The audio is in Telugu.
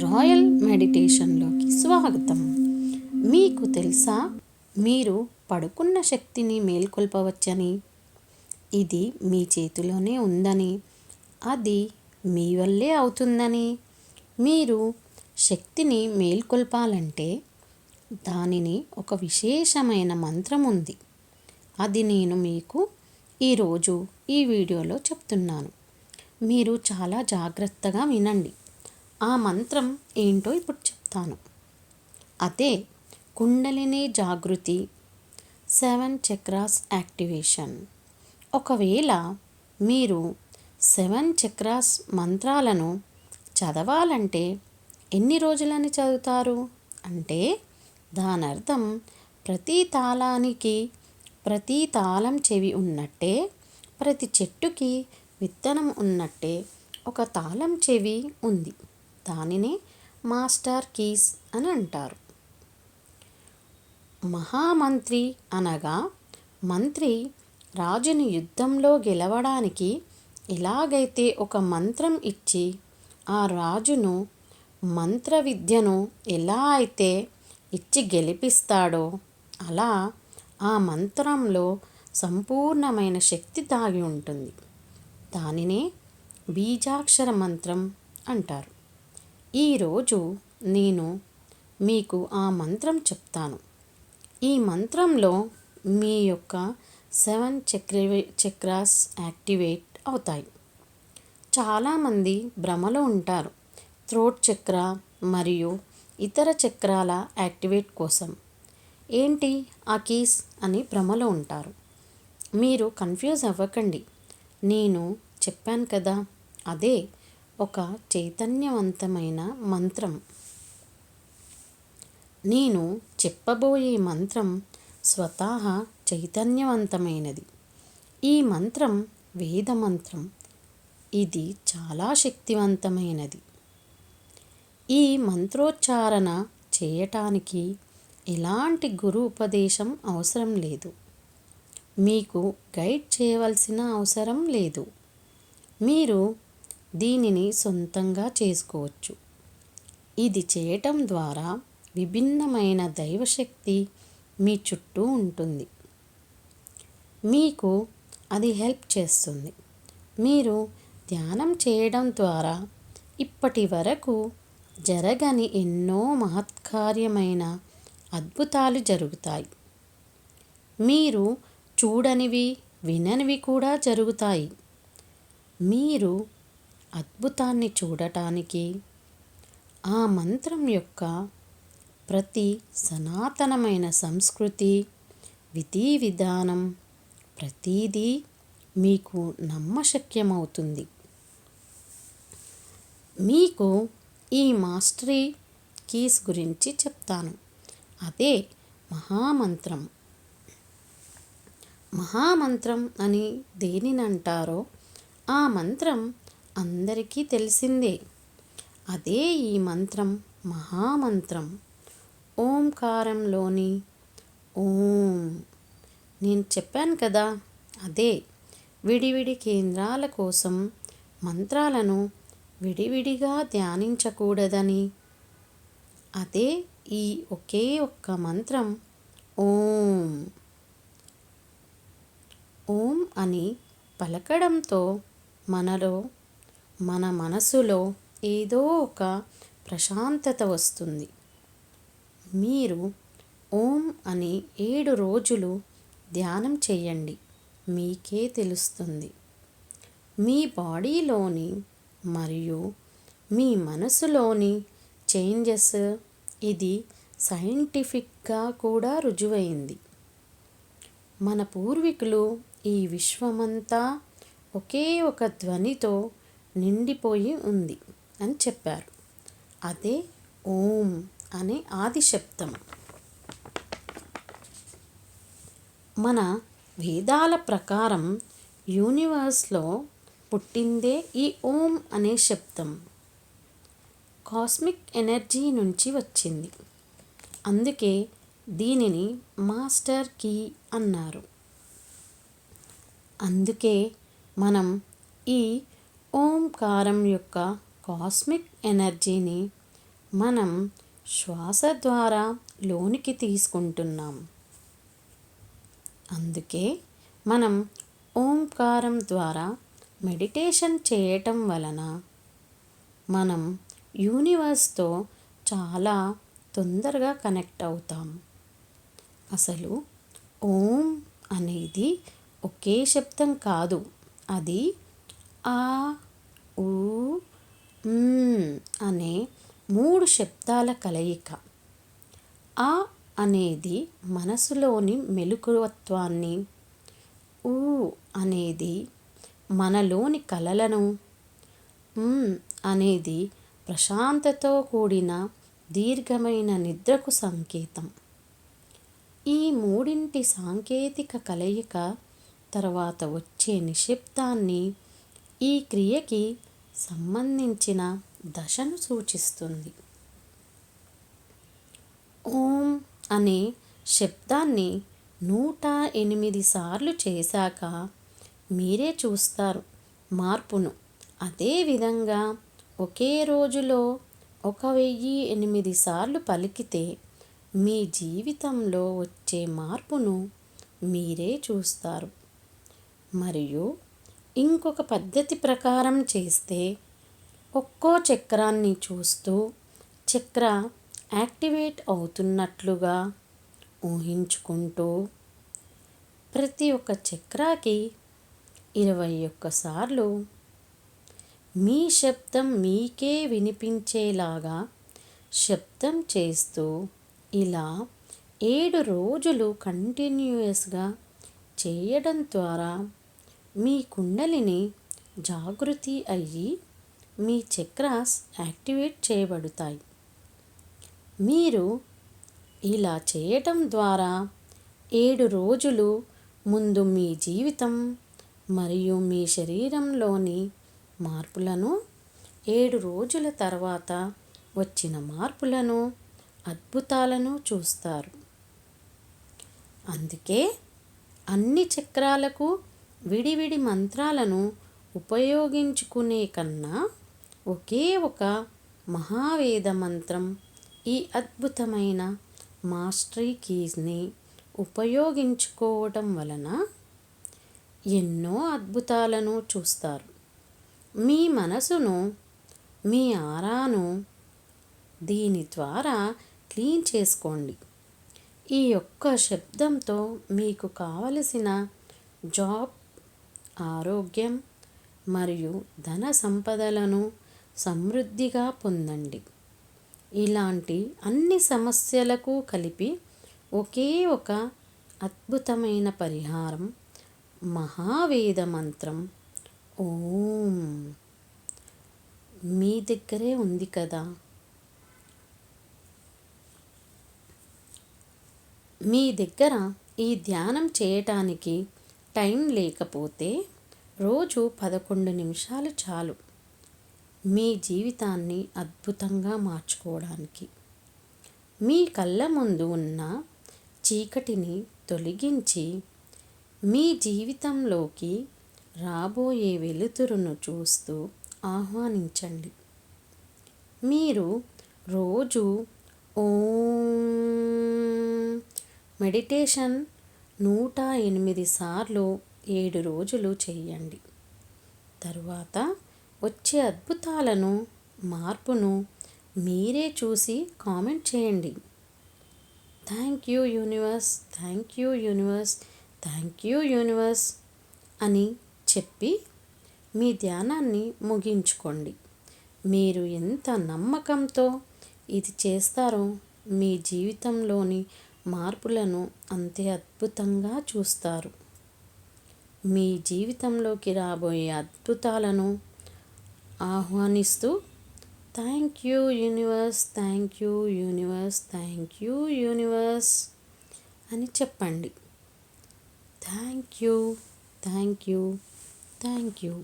రాయల్ మెడిటేషన్లోకి స్వాగతం. మీకు తెలుసా? మీరు పడుకున్న శక్తిని మేల్కొల్పవచ్చని. ఇది మీ చేతిలోనే ఉందని. అది మీ వల్లే అవుతుందని. మీరు శక్తిని మేల్కొల్పాలంటే దానిని ఒక విశేషమైన మంత్రం ఉంది. అది నేను మీకు ఈరోజు ఈ వీడియోలో చెప్తున్నాను. మీరు చాలా జాగ్రత్తగా వినండి. ఆ మంత్రం ఏంటో ఇప్పుడు చెప్తాను. అదే కుండలిని జాగృతి సెవెన్ చక్రాస్ యాక్టివేషన్. ఒకవేళ మీరు సెవెన్ చక్రాస్ మంత్రాలను చదవాలంటే ఎన్ని రోజులని చదువుతారు? అంటే దాని అర్థం ప్రతి తాళానికి ప్రతి తాళం చెవి ఉన్నట్టే ప్రతి చెట్టుకి విత్తనం ఉన్నట్టే ఒక తాళం చెవి ఉంది. దానినే మాస్టర్ కీస్ అని అంటారు. మహామంత్రి అనగా మంత్రి రాజుని యుద్ధంలో గెలవడానికి ఎలాగైతే ఒక మంత్రం ఇచ్చి ఆ రాజును మంత్ర విద్యను ఎలా అయితే ఇచ్చి గెలిపిస్తాడో అలా ఆ మంత్రంలో సంపూర్ణమైన శక్తి దాగి ఉంటుంది. దానినే బీజాక్షర మంత్రం అంటారు. ఈరోజు నేను మీకు ఆ మంత్రం చెప్తాను. ఈ మంత్రంలో మీ యొక్క సెవెన్ చక్ర చక్రాస్ యాక్టివేట్ అవుతాయి. చాలామంది భ్రమలో ఉంటారు. థ్రోట్ చక్ర మరియు ఇతర చక్రాల యాక్టివేట్ కోసం. ఏంటి ఆ కీస్ అని భ్రమలో ఉంటారు. మీరు కన్ఫ్యూజ్ అవ్వకండి. నేను చెప్పాను కదా అదే ఒక చైతన్యవంతమైన మంత్రం. నేను చెప్పబోయే మంత్రం స్వతహా చైతన్యవంతమైనది. ఈ మంత్రం వేద మంత్రం. ఇది చాలా శక్తివంతమైనది. ఈ మంత్రోచ్చారణ చేయటానికి ఎలాంటి గురు ఉపదేశం అవసరం లేదు. మీకు గైడ్ చేయవలసిన అవసరం లేదు. మీరు దీనిని సొంతంగా చేసుకోవచ్చు. ఇది చేయటం ద్వారా విభిన్నమైన దైవశక్తి మీ చుట్టూ ఉంటుంది. మీకు అది హెల్ప్ చేస్తుంది. మీరు ధ్యానం చేయడం ద్వారా ఇప్పటి వరకు జరగని ఎన్నో మహత్కార్యమైన అద్భుతాలు జరుగుతాయి. మీరు చూడనివి విననివి కూడా జరుగుతాయి. మీరు అద్భుతాన్ని చూడటానికి ఆ మంత్రం యొక్క ప్రతి సనాతనమైన సంస్కృతి విధి విధానం ప్రతీదీ మీకు నమ్మశక్యమవుతుంది. మీకు ఈ మాస్టరీ కీస్ గురించి చెప్తాను. అదే మహామంత్రం. మహామంత్రం అని దేనినంటారో ఆ మంత్రం అందరికీ తెలిసిందే. అదే ఈ మంత్రం మహామంత్రం. ఓంకారంలోని ఓం. నేను చెప్పాను కదా? అదే. విడివిడి కేంద్రాల కోసం మంత్రాలను విడివిడిగా ధ్యానించకూడదని. అదే ఈ ఒకే ఒక్క మంత్రం ఓం. ఓం అని పలకడంతో మనలో మన మనసులో ఏదో ఒక ప్రశాంతత వస్తుంది. మీరు ఓం అని ఏడు రోజులు ధ్యానం చేయండి. మీకే తెలుస్తుంది. మీ బాడీలోని మరియు మీ మనసులోని చేంజెస్ ఇది సైంటిఫిక్గా కూడా రుజువైంది. మన పూర్వీకులు ఈ విశ్వమంతా ఒకే ఒక ధ్వనితో నిండిపోయి ఉంది అని చెప్పారు. అదే ఓం అనే ఆది శబ్దం మన వేదాల ప్రకారం యూనివర్స్లో పుట్టిందే ఈ ఓం అనే శబ్దం. కాస్మిక్ ఎనర్జీ నుంచి వచ్చింది. అందుకే దీనిని మాస్టర్ కీ అన్నారు. అందుకే మనం ఈ ఓంకారం యొక్క కాస్మిక్ ఎనర్జీని మనం శ్వాస ద్వారా లోనికి తీసుకుంటున్నాం. అందుకే మనం ఓంకారం ద్వారా మెడిటేషన్ చేయటం వలన మనం యూనివర్స్తో చాలా తొందరగా కనెక్ట్ అవుతాం. అసలు ఓం అనేది ఒకే శబ్దం కాదు అది ఆ ఊ అనే మూడు శబ్దాల కలయిక. ఆ అనేది మనసులోని మెలకువత్వాన్ని ఊ అనేది మనలోని కలలను అనేది ప్రశాంతతో కూడిన దీర్ఘమైన నిద్రకు సంకేతం. ఈ మూడింటి సాంకేతిక కలయిక తర్వాత వచ్చే నిశ్శబ్దాన్ని ఈ క్రియకి సంబంధించిన దశను సూచిస్తుంది. ఓం అనే శబ్దాన్ని నూట ఎనిమిది సార్లు చేశాక మీరే చూస్తారు మార్పును. అదేవిధంగా ఒకే రోజులో ఒక వెయ్యి ఎనిమిది సార్లు పలికితే మీ జీవితంలో వచ్చే మార్పును మీరే చూస్తారు. మరియు ఇంకొక పద్ధతి ప్రకారం చేస్తే ఒక్కో చక్రాన్ని చూస్తూ చక్ర యాక్టివేట్ అవుతున్నట్లుగా ఊహించుకుంటూ ప్రతి ఒక్క చక్రాకి ఇరవై ఒక్కసార్లు మీ శబ్దం మీకే వినిపించేలాగా శబ్దం చేస్తూ ఇలా ఏడు రోజులు కంటిన్యూయస్గా చేయడం ద్వారా మీ కుండలిని జాగృతి అయ్యి మీ చక్రాస్ యాక్టివేట్ చేయబడతాయి. మీరు ఇలా చేయటం ద్వారా ఏడు రోజులు ముందు మీ జీవితం మరియు మీ శరీరంలోని మార్పులను ఏడు రోజుల తర్వాత వచ్చిన మార్పులను అద్భుతాలను చూస్తారు. అందుకే అన్ని చక్రాలకు విడివిడి మంత్రాలను ఉపయోగించుకునే కన్నా ఒకే ఒక మహావేద మంత్రం ఈ అద్భుతమైన మాస్టరీ కీస్ని ఉపయోగించుకోవటం వలన ఎన్నో అద్భుతాలను చూస్తారు. మీ మనసును మీ ఆరాను దీని ద్వారా క్లీన్ చేసుకోండి. ఈ యొక్క శబ్దంతో మీకు కావలసిన జాబ్ ఆరోగ్యం మరియు ధన సంపదలను సమృద్ధిగా పొందండి. ఇలాంటి అన్ని సమస్యలకు కలిపి ఒకే ఒక అద్భుతమైన పరిహారం మహావేద మంత్రం. ఓం. మీ దగ్గరే ఉంది కదా. మీ దగ్గర ఈ ధ్యానం చేయటానికి టైం లేకపోతే రోజు పదకొండు నిమిషాలు చాలు మీ జీవితాన్ని అద్భుతంగా మార్చుకోవడానికి. మీ కళ్ళ ముందు ఉన్న చీకటిని తొలగించి మీ జీవితంలోకి రాబోయే వెలుతురును చూస్తూ ఆహ్వానించండి. మీరు రోజు ఓ మెడిటేషన్ నూట ఎనిమిది సార్లు ఏడు రోజులు చేయండి. తరువాత వచ్చే అద్భుతాలను మార్పును మీరే చూసి కామెంట్ చేయండి. Thank you universe thank you universe thank you universe అని చెప్పి మీ ధ్యానాన్ని ముగించుకోండి. మీరు ఎంత నమ్మకంతో ఇది చేస్తారో మీ జీవితంలోని మార్పులను అంతే అద్భుతంగా చూస్తారు. మీ జీవితంలోకి రాబోయే అద్భుతాలను ఆహ్వానిస్తూ thank you universe thank you universe thank you universe అని చెప్పండి. Thank you thank you thank you.